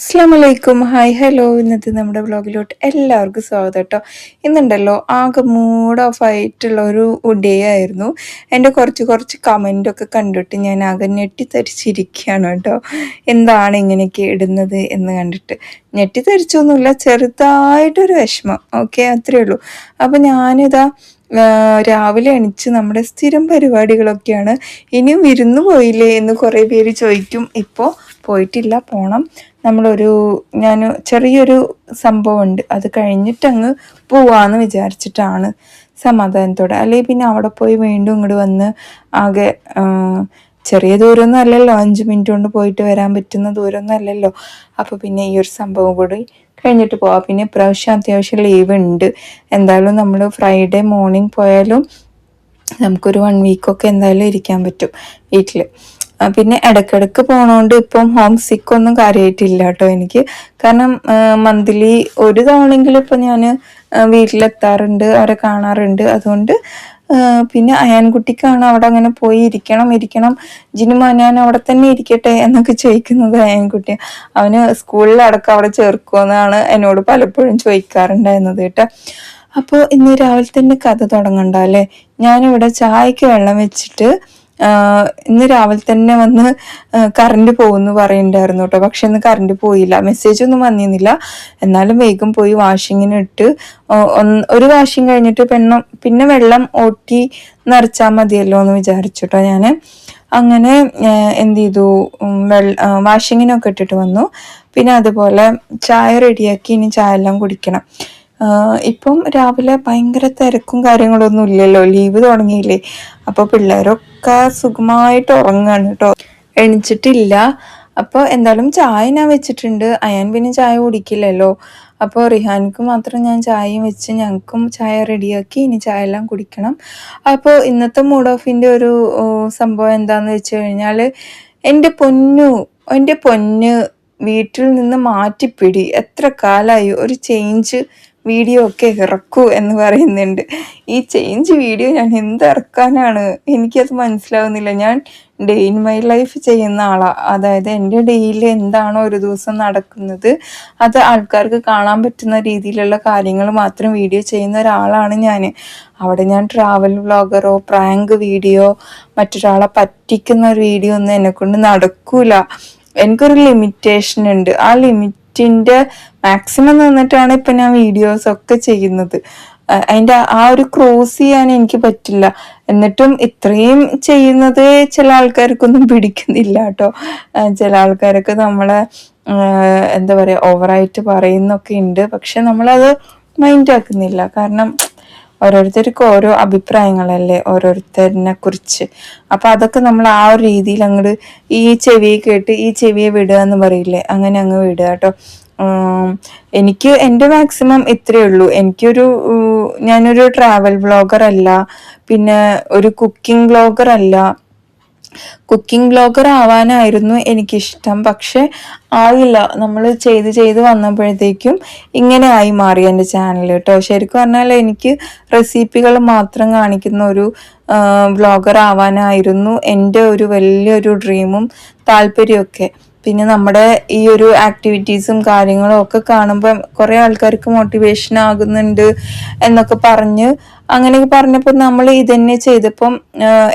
അസ്ലാമലൈക്കും hi hello ഇന്നത്തെ നമ്മുടെ വ്ളോഗിലോട്ട് എല്ലാവർക്കും സ്വാഗതം കേട്ടോ. ഇന്നുണ്ടല്ലോ ആകെ മൂഡ് ഓഫ് ആയിട്ടുള്ള ഒരു ഡേ ആയിരുന്നു. എന്റെ കുറച്ച് കുറച്ച് കമന്റൊക്കെ കണ്ടിട്ട് ഞാൻ ആകെ ഞെട്ടിത്തരിച്ചിരിക്കുകയാണ് കേട്ടോ. എന്താണ് ഇങ്ങനെയൊക്കെ ഇടുന്നത് എന്ന് കണ്ടിട്ട്. ഞെട്ടിത്തരിച്ചൊന്നുമില്ല ചെറുതായിട്ടൊരു വിഷമം. ഓക്കെ അത്രയേ ഉള്ളൂ. അപ്പോൾ ഞാനിതാ രാവിലെ എണിച്ച് നമ്മുടെ സ്ഥിരം പരിപാടികളൊക്കെയാണ്. ഇനിയും വിരുന്നു പോയില്ലേ എന്ന് കുറേ പേര് ചോദിക്കും. ഇപ്പോൾ പോയിട്ടില്ല പോണം. നമ്മളൊരു ഞാൻ ചെറിയൊരു സംഭവമുണ്ട്. അത് കഴിഞ്ഞിട്ട് അങ്ങ് പോവാന്ന് വിചാരിച്ചിട്ടാണ് സമാധാനത്തോടെ. അല്ലെങ്കിൽ പിന്നെ അവിടെ പോയി വീണ്ടും ഇങ്ങോട്ട് വന്ന് ആകെ ചെറിയ ദൂരമൊന്നും അല്ലല്ലോ. അഞ്ച് മിനിറ്റ് കൊണ്ട് പോയിട്ട് വരാൻ പറ്റുന്ന ദൂരമൊന്നും അല്ലല്ലോ. അപ്പോൾ പിന്നെ ഈ ഒരു സംഭവം കൂടി കഴിഞ്ഞിട്ട് പോവാം. പിന്നെ ഇപ്രാവശ്യം അത്യാവശ്യം ലീവ് ഉണ്ട് എന്തായാലും നമ്മൾ ഫ്രൈഡേ മോർണിംഗ് പോയാലും നമുക്കൊരു വൺ വീക്കൊക്കെ എന്തായാലും ഇരിക്കാൻ പറ്റും വീട്ടിൽ പിന്നെ ഇടയ്ക്കിടയ്ക്ക് പോണോണ്ട് ഇപ്പം ഹോം സിക്ക് ഒന്നും കാര്യമായിട്ടില്ല കേട്ടോ എനിക്ക്. കാരണം മന്ത്ലി ഒരു തവണെങ്കിലും ഇപ്പം ഞാൻ വീട്ടിലെത്താറുണ്ട് അവരെ കാണാറുണ്ട്. അതുകൊണ്ട് പിന്നെ അയാൻകുട്ടിക്കാണ് അവിടെ അങ്ങനെ പോയി ഇരിക്കണം ഇരിക്കണം. ജിനുമ ഞാൻ അവിടെ തന്നെ ഇരിക്കട്ടെ എന്നൊക്കെ ചോദിക്കുന്നത് അയാൻകുട്ടി. അവന് സ്കൂളിലടക്കം അവിടെ ചേർക്കുമെന്നാണ് എന്നോട് പലപ്പോഴും ചോദിക്കാറുണ്ടായിരുന്നത് കേട്ടോ. അപ്പോൾ ഇന്ന് രാവിലെ തന്നെ കഥ തുടങ്ങണ്ട അല്ലേ? ഞാനിവിടെ ചായക്ക് വെള്ളം വെച്ചിട്ട് ഇന്ന് രാവിലെ തന്നെ വന്ന് കറണ്ട് പോകുന്നു പറയുന്നുണ്ടായിരുന്നു കേട്ടോ പക്ഷെ ഇന്ന് കറണ്ട് പോയില്ല. മെസ്സേജ് ഒന്നും വന്നിരുന്നില്ല. എന്നാലും വേഗം പോയി വാഷിങ്ങിന് ഇട്ട് ഒരു വാഷിങ് കഴിഞ്ഞിട്ട് പെണ്ണം പിന്നെ വെള്ളം ഓട്ടി നിറച്ചാൽ മതിയല്ലോ എന്ന് വിചാരിച്ചു കേട്ടോ ഞാൻ അങ്ങനെ എന്ത് ചെയ്തു? വെള്ള വാഷിങ്ങിനൊക്കെ ഇട്ടിട്ട് വന്നു. പിന്നെ അതുപോലെ ചായ റെഡിയാക്കി ഇനി ചായ എല്ലാം കുടിക്കണം. ഇപ്പം രാവിലെ ഭയങ്കര തിരക്കും കാര്യങ്ങളൊന്നും ഇല്ലല്ലോ. ലീവ് തുടങ്ങിയില്ലേ. അപ്പോൾ പിള്ളേരൊക്കെ സുഖമായിട്ട് ഉറങ്ങാണ് കേട്ടോ എണിച്ചിട്ടില്ല. അപ്പോൾ എന്തായാലും ചായ ഞാൻ വെച്ചിട്ടുണ്ട്. അയാൻ പിന്നെ ചായ കുടിക്കില്ലല്ലോ. അപ്പോൾ റിഹാനിക്ക് മാത്രം ഞാൻ ചായയും വെച്ച് ഞങ്ങൾക്കും ചായ റെഡിയാക്കി ഇനി ചായ എല്ലാം കുടിക്കണം. അപ്പോൾ ഇന്നത്തെ മൂഡ് ഓഫിന്റെ ഒരു സംഭവം എന്താണെന്ന് വെച്ച് കഴിഞ്ഞാൽ എന്റെ പൊന്നു എന്റെ പൊന്ന് വീട്ടിൽ നിന്ന് മാറ്റിപ്പിടി. എത്ര കാലമായി ഒരു ചേഞ്ച് വീഡിയോ ഒക്കെ ഇറക്കൂ എന്ന് പറയുന്നുണ്ട്. ഈ ചേഞ്ച് വീഡിയോ ഞാൻ എന്ത് ഇറക്കാനാണ്? എനിക്കത് മനസ്സിലാവുന്നില്ല. ഞാൻ ഡേ ഇൻ മൈ ലൈഫ് ചെയ്യുന്ന ആളാണ് അതായത് എന്റെ ഡേയിൽ എന്താണോ ഒരു ദിവസം നടക്കുന്നത് അത് ആൾക്കാർക്ക് കാണാൻ പറ്റുന്ന രീതിയിലുള്ള കാര്യങ്ങൾ മാത്രം വീഡിയോ ചെയ്യുന്ന ഒരാളാണ് ഞാൻ അവിടെ ഞാൻ ട്രാവൽ വ്ളോഗറോ പ്രാങ്ക് വീഡിയോ മറ്റൊരാളെ പറ്റിക്കുന്ന ഒരു വീഡിയോ ഒന്നും എന്നെക്കൊണ്ട് നടക്കൂല. എനിക്കൊരു ലിമിറ്റേഷൻ ഉണ്ട്. ആ ലിമിറ്റ് നെറ്റിന്റെ മാക്സിമം നിന്നിട്ടാണ് ഇപ്പം ഞാൻ വീഡിയോസ് ഒക്കെ ചെയ്യുന്നത്. അതിന്റെ ആ ഒരു ക്രോസ് ചെയ്യാൻ എനിക്ക് പറ്റില്ല. എന്നിട്ടും ഇത്രയും ചെയ്യുന്നത് ചില ആൾക്കാർക്കൊന്നും പിടിക്കുന്നില്ല കേട്ടോ ചില ആൾക്കാരൊക്കെ നമ്മളെ എന്താ പറയുക ഓവറായിട്ട് പറയുന്നൊക്കെ ഉണ്ട് പക്ഷെ നമ്മളത് മൈൻഡ് ആക്കുന്നില്ല. കാരണം ഓരോരുത്തർക്കും ഓരോ അഭിപ്രായങ്ങളല്ലേ ഓരോരുത്തരിനെ കുറിച്ച്. അപ്പൊ അതൊക്കെ നമ്മൾ ആ ഒരു രീതിയിൽ അങ്ങോട്ട് ഈ ചെവിയെ കേട്ട് ഈ ചെവിയെ വിടുക എന്ന് പറയില്ലേ? അങ്ങനെ അങ്ങ് വിടുക കേട്ടോ. എനിക്ക് എന്റെ മാക്സിമം ഇത്രയേ ഉള്ളൂ. എനിക്കൊരു ഞാനൊരു ട്രാവൽ വ്ളോഗർ അല്ല. പിന്നെ ഒരു കുക്കിംഗ് വ്ളോഗർ അല്ല. കുക്കിംഗ് ബ്ലോഗർ ആവാനായിരുന്നു എനിക്കിഷ്ടം. പക്ഷെ ആയില്ല. നമ്മൾ ചെയ്ത് ചെയ്ത് വന്നപ്പോഴത്തേക്കും ഇങ്ങനെ ആയി മാറി എന്റെ ചാനൽ കേട്ടോ. ശരിക്കും പറഞ്ഞാൽ എനിക്ക് റെസിപ്പികൾ മാത്രം കാണിക്കുന്ന ഒരു ബ്ലോഗർ ആവാനായിരുന്നു എന്റെ ഒരു വലിയൊരു ഡ്രീമും താല്പര്യമൊക്കെ. പിന്നെ നമ്മുടെ ഈ ഒരു ആക്ടിവിറ്റീസും കാര്യങ്ങളും ഒക്കെ കാണുമ്പോൾ കുറേ ആൾക്കാർക്ക് മോട്ടിവേഷൻ ആകുന്നുണ്ട് എന്നൊക്കെ പറഞ്ഞ് അങ്ങനെയൊക്കെ പറഞ്ഞപ്പോൾ നമ്മൾ ഇതന്നെ ചെയ്തപ്പം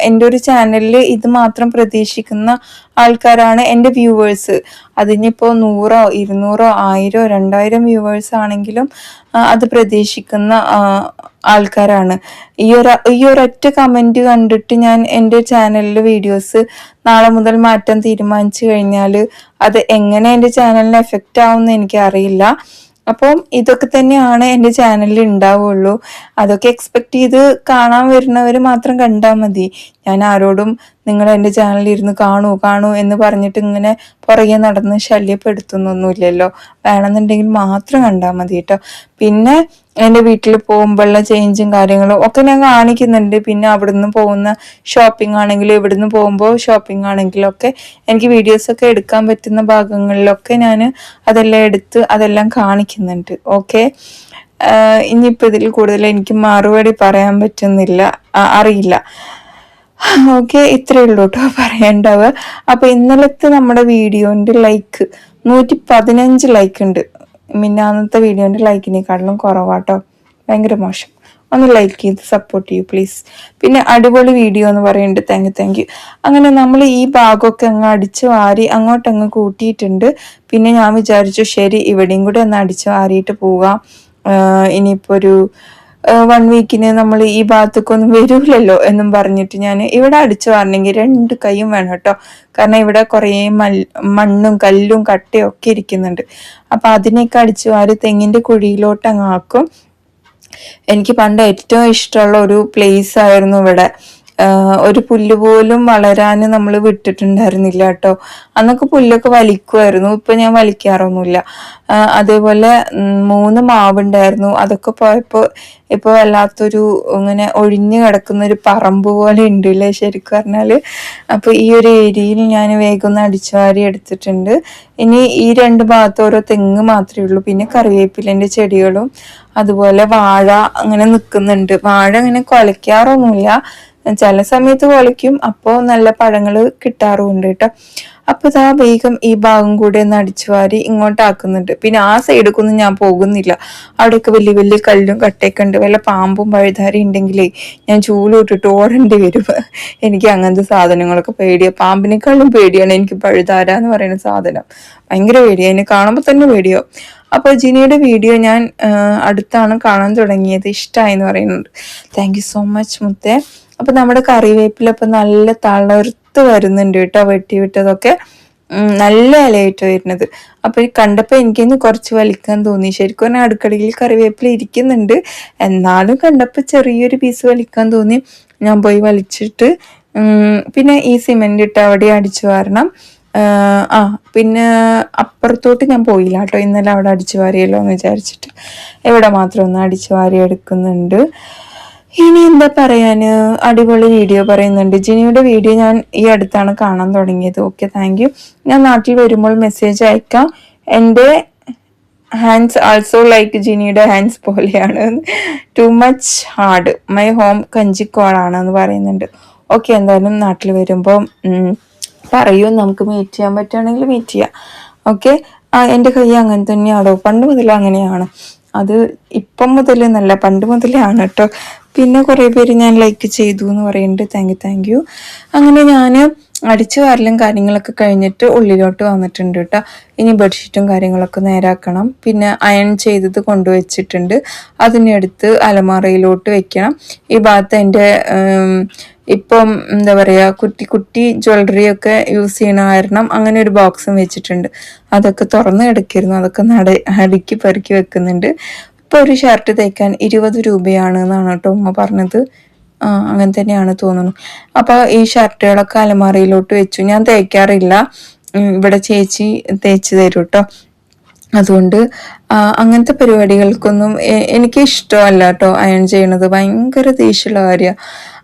എന്റെ ഒരു ചാനലിൽ ഇത് മാത്രം പ്രതീക്ഷിക്കുന്ന ആൾക്കാരാണ് എന്റെ വ്യൂവേഴ്സ് അതിനിപ്പോൾ നൂറോ ഇരുന്നൂറോ ആയിരോ രണ്ടായിരം വ്യൂവേഴ്സ് ആണെങ്കിലും അത് പ്രതീക്ഷിക്കുന്ന ആൾക്കാരാണ്. ഈ ഒരു ഈ ഒരൊറ്റ കമന്റ് കണ്ടിട്ട് ഞാൻ എന്റെ ചാനലിൽ വീഡിയോസ് നാളെ മുതൽ മാറ്റാൻ തീരുമാനിച്ചു കഴിഞ്ഞാൽ അത് എങ്ങനെ എന്റെ ചാനലിന് എഫക്റ്റ് ആവുമെന്ന് എനിക്കറിയില്ല. അപ്പം ഇതൊക്കെ തന്നെയാണ് എന്റെ ചാനലിൽ ഉണ്ടാവുള്ളൂ അതൊക്കെ എക്സ്പെക്ട് ചെയ്ത് കാണാൻ വരുന്നവർ മാത്രം കണ്ടാൽ മതി. ഞാൻ ആരോടും നിങ്ങൾ എന്റെ ചാനലിൽ ഇരുന്ന് കാണൂ കാണൂ എന്ന് പറഞ്ഞിട്ട് ഇങ്ങനെ പുറകെ നടന്ന് ശല്യപ്പെടുത്തുന്നൊന്നുമില്ലല്ലോ. വേണമെന്നുണ്ടെങ്കിൽ മാത്രം കണ്ടാൽ മതി കേട്ടോ. പിന്നെ എന്റെ വീട്ടിൽ പോകുമ്പോഴുള്ള ചേഞ്ചും കാര്യങ്ങളും ഒക്കെ ഞാൻ കാണിക്കുന്നുണ്ട്. പിന്നെ അവിടുന്ന് പോകുന്ന ഷോപ്പിംഗ് ആണെങ്കിലും ഇവിടുന്ന് പോകുമ്പോൾ ഷോപ്പിംഗ് ആണെങ്കിലും ഒക്കെ എനിക്ക് വീഡിയോസൊക്കെ എടുക്കാൻ പറ്റുന്ന ഭാഗങ്ങളിലൊക്കെ ഞാൻ അതെല്ലാം എടുത്ത് അതെല്ലാം കാണിക്കുന്നുണ്ട്. ഓക്കെ ഇനിയിപ്പോൾ ഇതിൽ കൂടുതൽ എനിക്ക് മറുപടി പറയാൻ പറ്റുന്നില്ല. അറിയില്ല. ഓക്കെ ഇത്രയേ ഉള്ളൂ കേട്ടോ പറയേണ്ടത്. അപ്പോൾ ഇന്നലത്തെ നമ്മുടെ വീഡിയോന്റെ ലൈക്ക് നൂറ്റി പതിനഞ്ച് ലൈക്ക് ഉണ്ട്. മിന്നാന്നത്തെ വീഡിയോന്റെ ലൈക്കിനേക്കാട്ടിലും കുറവാട്ടോ. ഭയങ്കര മോശം. ഒന്ന് ലൈക്ക് ചെയ്ത് സപ്പോർട്ട് ചെയ്യൂ പ്ലീസ് പിന്നെ അടിപൊളി വീഡിയോ എന്ന് പറയുന്നുണ്ട് താങ്ക് യു താങ്ക് യു അങ്ങനെ നമ്മൾ ഈ ഭാഗമൊക്കെ അങ്ങ് അടിച്ച് വാരി അങ്ങോട്ടങ്ങ് കൂട്ടിയിട്ടുണ്ട്. പിന്നെ ഞാൻ വിചാരിച്ചു ശരി ഇവിടെയും കൂടെ ഒന്ന് അടിച്ചു വാരിയിട്ട് പോകാം. ഇനിയിപ്പോൾ ഒരു വൺ വീക്കിന് നമ്മൾ ഈ ഭാഗത്തേക്കൊന്നും വരൂലല്ലോ എന്നും പറഞ്ഞിട്ട് ഞാൻ ഇവിടെ അടിച്ചു പറഞ്ഞെങ്കിൽ രണ്ട് കൈയും വേണം കേട്ടോ. കാരണം ഇവിടെ കുറേ മണ്ണും കല്ലും കട്ടയും ഒക്കെ ഇരിക്കുന്നുണ്ട്. അപ്പം അതിനൊക്കെ അടിച്ചു വാരി തെങ്ങിന്റെ കുഴിയിലോട്ട് അങ്ങ് ആക്കും. എനിക്ക് പണ്ട് ഏറ്റവും ഇഷ്ടമുള്ള ഒരു പ്ലേസ് ആയിരുന്നു ഇവിടെ. ഒരു പുല്ല് പോലും വളരാൻ നമ്മൾ വിട്ടിട്ടുണ്ടായിരുന്നില്ല കേട്ടോ. അന്നൊക്കെ പുല്ലൊക്കെ വലിക്കുമായിരുന്നു ഇപ്പൊ ഞാൻ വലിക്കാറൊന്നുമില്ല. അതേപോലെ മൂന്ന് മാവുണ്ടായിരുന്നു. അതൊക്കെ പോയപ്പോൾ ഇപ്പൊ വല്ലാത്തൊരു ഇങ്ങനെ ഒഴിഞ്ഞു കിടക്കുന്ന ഒരു പറമ്പ് പോലെ ഉണ്ട് അല്ലേ ശരിക്കും പറഞ്ഞാൽ. അപ്പൊ ഈ ഒരു ഏരിയയിൽ ഞാൻ വേഗം ഒന്ന് അടിച്ചുവാരി എടുത്തിട്ടുണ്ട്. ഇനി ഈ രണ്ട് ഭാഗത്ത് ഓരോ തെങ്ങ് മാത്രമേ ഉള്ളൂ. പിന്നെ കറിവേപ്പിലന്റെ ചെടികളും അതുപോലെ വാഴ അങ്ങനെ നിൽക്കുന്നുണ്ട്. വാഴ അങ്ങനെ കുലയ്ക്കാറൊന്നുമില്ല. ചില സമയത്ത് കൊലയ്ക്കും അപ്പോൾ നല്ല പഴങ്ങൾ കിട്ടാറുമുണ്ട് കേട്ടോ. അപ്പൊ ഇതാ വേഗം ഈ ഭാഗം കൂടെ ഒന്ന് അടിച്ചു വാരി ഇങ്ങോട്ടാക്കുന്നുണ്ട്. പിന്നെ ആ സൈഡിലേക്കൊന്നും ഞാൻ പോകുന്നില്ല. അവിടെയൊക്കെ വലിയ വലിയ കല്ലും കട്ടയൊക്കെ ഉണ്ട്. വല്ല പാമ്പും പഴുതാരി ഉണ്ടെങ്കിലേ ഞാൻ ചൂലൂട്ടിട്ട് ഓടേണ്ടി വരും. എനിക്ക് അങ്ങനത്തെ സാധനങ്ങളൊക്കെ പേടിയാണ് പാമ്പിനേക്കാളും പേടിയാണ് എനിക്ക് പഴുതാര എന്ന് പറയുന്ന സാധനം. ഭയങ്കര പേടിയാണ് എന്നെ കാണുമ്പോൾ തന്നെ പേടിയോ. അപ്പോൾ ജിനിയുടെ വീഡിയോ ഞാൻ അടുത്താണ് കാണാൻ തുടങ്ങിയത്. ഇഷ്ടമായി എന്ന് പറയുന്നുണ്ട് താങ്ക് സോ മച്ച് മുത്തേ. അപ്പൊ നമ്മുടെ കറിവേപ്പില കറിവേപ്പിലൊക്കെ നല്ല തളർത്ത് വരുന്നുണ്ട് കേട്ടോ വെട്ടി വിട്ടതൊക്കെ. നല്ല ഇലയായിട്ട് വരുന്നത്. അപ്പൊ കണ്ടപ്പോ കണ്ടപ്പോൾ എനിക്കിന്ന് കുറച്ച് വലിക്കാൻ തോന്നി. ശരിക്കും പറഞ്ഞാൽ അടുക്കളയിൽ കറിവേപ്പില ഇരിക്കുന്നുണ്ട്. എന്നാലും കണ്ടപ്പോൾ ചെറിയൊരു പീസ് വലിക്കാൻ തോന്നി. ഞാൻ പോയി വലിച്ചിട്ട് പിന്നെ ഈ സിമെന്റ് ഇട്ട് അവിടെ അടിച്ചു വാരണം. ആ പിന്നെ അപ്പുറത്തോട്ട് ഞാൻ പോയില്ല കേട്ടോ. ഇന്നലെ അവിടെ അടിച്ചു വാരിയല്ലോ എന്ന് വിചാരിച്ചിട്ട്. ഇവിടെ മാത്രം ഒന്ന് അടിച്ചു വാരി എടുക്കുന്നുണ്ട്. ഇനി എന്താ പറയാന്? അടിപൊളി വീഡിയോ പറയുന്നുണ്ട്. ജിനിയുടെ വീഡിയോ ഞാൻ ഈ അടുത്താണ് കാണാൻ തുടങ്ങിയത്. ഓക്കെ താങ്ക് യു ഞാൻ നാട്ടിൽ വരുമ്പോൾ മെസ്സേജ് അയക്കാം. എന്റെ ഹാൻഡ്സ് ആൾസോ ലൈക്ക് ജിനിയുടെ ഹാൻഡ്സ് പോലെയാണ്. Too much hard my home കഞ്ചിക്കോളാണ് എന്ന് പറയുന്നുണ്ട്. ഓക്കെ എന്തായാലും നാട്ടിൽ വരുമ്പോൾ പറയൂ. നമുക്ക് മീറ്റ് ചെയ്യാൻ പറ്റുകയാണെങ്കിൽ മീറ്റ് ചെയ്യാം. ഓക്കെ എന്റെ കൈ അങ്ങനെ തന്നെയാണോ? പണ്ട് മുതൽ അങ്ങനെയാണ്. അത് ഇപ്പം മുതൽ നല്ല പണ്ട് മുതലേ ആണ് കേട്ടോ. പിന്നെ കുറേ പേര് ഞാൻ ലൈക്ക് ചെയ്തു എന്ന് പറയുന്നുണ്ട്. താങ്ക് യു താങ്ക് യു അങ്ങനെ ഞാൻ അടിച്ചു വാരലും കാര്യങ്ങളൊക്കെ കഴിഞ്ഞിട്ട് ഉള്ളിലോട്ട് വന്നിട്ടുണ്ട് കേട്ടോ. ഇനി ബെഡ്ഷീറ്റും കാര്യങ്ങളൊക്കെ നേരാക്കണം. പിന്നെ അയൺ ചെയ്തത് കൊണ്ടുവച്ചിട്ടുണ്ട്. അതിനെടുത്ത് അലമാറയിലോട്ട് വെക്കണം. ഈ ഭാഗത്ത് എന്റെ ഇപ്പം എന്താ പറയുക കുട്ടി കുട്ടി ജ്വല്ലറി ഒക്കെ യൂസ് ചെയ്യണ കാരണം അങ്ങനെ ഒരു ബോക്സും വെച്ചിട്ടുണ്ട്. അതൊക്കെ തുറന്ന് കിടക്കിയിരുന്നു അതൊക്കെ നട അടുക്കി പെറുക്കി വെക്കുന്നുണ്ട്. ഇപ്പൊ ഒരു ഷർട്ട് തയ്ക്കാൻ ഇരുപത് രൂപയാണ് എന്നാണ് കേട്ടോ ഉമ്മ പറഞ്ഞത്. അങ്ങനെ തന്നെയാണ് തോന്നുന്നു. അപ്പോൾ ഈ ഷർട്ടുകളൊക്കെ അലമാറയിലോട്ട് വെച്ചു. ഞാൻ തേക്കാറില്ല. ഇവിടെ ചേച്ചി തേച്ച് തരും കേട്ടോ. അതുകൊണ്ട് അങ്ങനത്തെ പരിപാടികൾക്കൊന്നും എനിക്ക് ഇഷ്ടമല്ല കേട്ടോ അയൺ ചെയ്യണത്. ഭയങ്കര ദേഷ്യമുള്ള കാര്യമാണ്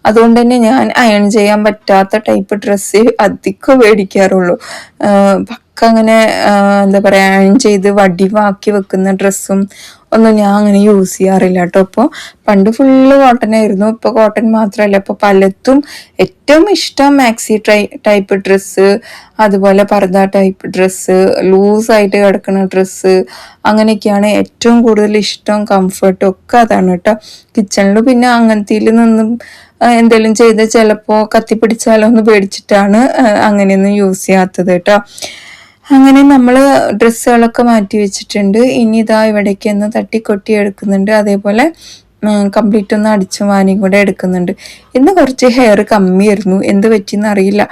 അതുകൊണ്ട് തന്നെ ഞാൻ അയൺ ചെയ്യാൻ പറ്റാത്ത ടൈപ്പ് ഡ്രസ്സ് അധികം മേടിക്കാറുള്ളൂ. പക്ക അങ്ങനെ എന്താ പറയുക അയൺ ചെയ്ത് വടിവാക്കി വെക്കുന്ന ഡ്രസ്സും ഒന്നും ഞാൻ അങ്ങനെ യൂസ് ചെയ്യാറില്ല കേട്ടോ ഇപ്പോൾ പണ്ട് ഫുള്ള് കോട്ടൺ ആയിരുന്നു. ഇപ്പോൾ കോട്ടൺ മാത്രമല്ല ഇപ്പോൾ പലത്തും ഏറ്റവും ഇഷ്ടം മാക്സി ട്രൈ ടൈപ്പ് ഡ്രസ്സ് അതുപോലെ പർദ ടൈപ്പ് ഡ്രസ്സ് ലൂസായിട്ട് കിടക്കുന്ന ഡ്രസ്സ് അങ്ങനെയൊക്കെയാണ് ഏറ്റവും കൂടുതൽ ഇഷ്ടം കംഫർട്ടും ഒക്കെ അതാണ് കേട്ടോ കിച്ചണിൽ പിന്നെ അങ്ങനത്തെ നിന്നും എന്തെങ്കിലും ചെയ്ത് ചിലപ്പോൾ കത്തിപ്പിടിച്ചാലോ എന്ന് പേടിച്ചിട്ടാണ് അങ്ങനെയൊന്നും യൂസ് ചെയ്യാത്തത് കേട്ടോ അങ്ങനെ നമ്മൾ ഡ്രസ്സുകളൊക്കെ മാറ്റി വെച്ചിട്ടുണ്ട്. ഇനി ഇതാ ഇവിടേക്ക് ഒന്ന് തട്ടി കൊട്ടി എടുക്കുന്നുണ്ട്. അതേപോലെ കംപ്ലീറ്റ് ഒന്ന് അടിച്ചു മാനിയും കൂടെ എടുക്കുന്നുണ്ട്. ഇന്ന് കുറച്ച് ഹെയർ കമ്മിയായിരുന്നു. എന്ത് പറ്റിയെന്ന് അറിയില്ല.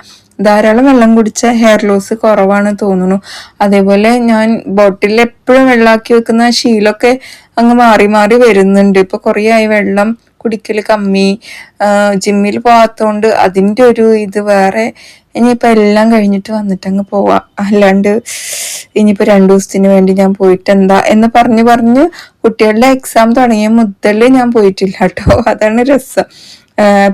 ധാരാളം വെള്ളം കുടിച്ച ഹെയർ ലോസ് കുറവാണ് തോന്നുന്നു. അതേപോലെ ഞാൻ ബോട്ടിലിൽ എപ്പോഴും വെള്ളമാക്കി വെക്കുന്ന ശീലമൊക്കെ അങ്ങ് മാറി മാറി വരുന്നുണ്ട്. ഇപ്പൊ കുറേ ആയി വെള്ളം കുടിക്കൽ കമ്മി. ജിമ്മിൽ പോകാത്തതുകൊണ്ട് അതിന്റെ ഒരു ഇത് വേറെ ഇനിയിപ്പോൾ എല്ലാം കഴിഞ്ഞിട്ട് വന്നിട്ട് അങ്ങ് പോവാം. അല്ലാണ്ട് ഇനിയിപ്പോൾ രണ്ട് ദിവസത്തിന് വേണ്ടി ഞാൻ പോയിട്ട് എന്താ എന്ന് പറഞ്ഞ് പറഞ്ഞ് കുട്ടികളുടെ എക്സാം തുടങ്ങിയ മുതൽ ഞാൻ പോയിട്ടില്ല കേട്ടോ അതാണ് രസം.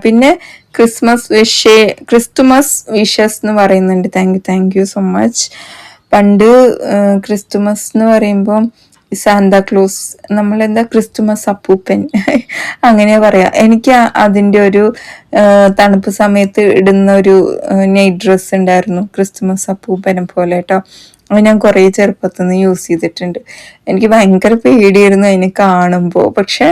പിന്നെ ക്രിസ്മസ് വിഷേ ക്രിസ്തുമസ് വിഷസ് എന്ന് പറയുന്നുണ്ട്. Thank you thank you so much. പണ്ട് ക്രിസ്തുമസ് എന്ന് പറയുമ്പോൾ സാന്താക്ലോസ് നമ്മളെന്താ ക്രിസ്തുമസ് അപ്പൂപ്പൻ അങ്ങനെ പറയാം. എനിക്ക് അതിന്റെ ഒരു തണുപ്പ് സമയത്ത് ഇടുന്ന ഒരു നൈറ്റ് ഡ്രസ്സ് ഉണ്ടായിരുന്നു. ക്രിസ്തുമസ് അപ്പൂപ്പനെ പോലെ കേട്ടോ അത് ഞാൻ കുറേ ചെറുപ്പത്തിൽ നിന്ന് യൂസ് ചെയ്തിട്ടുണ്ട്. എനിക്ക് ഭയങ്കര പേടിയായിരുന്നു അതിനെ കാണുമ്പോൾ പക്ഷെ